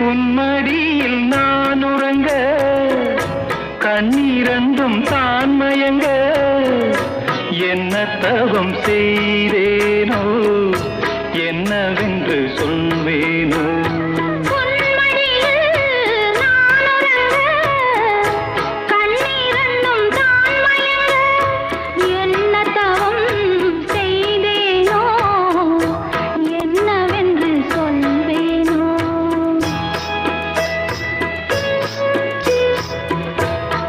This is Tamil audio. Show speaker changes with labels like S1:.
S1: உன்மடியில் நான் உறங்க கண்ணீரந்தும் தான் மயங்க என்ன தவம்
S2: செய்தே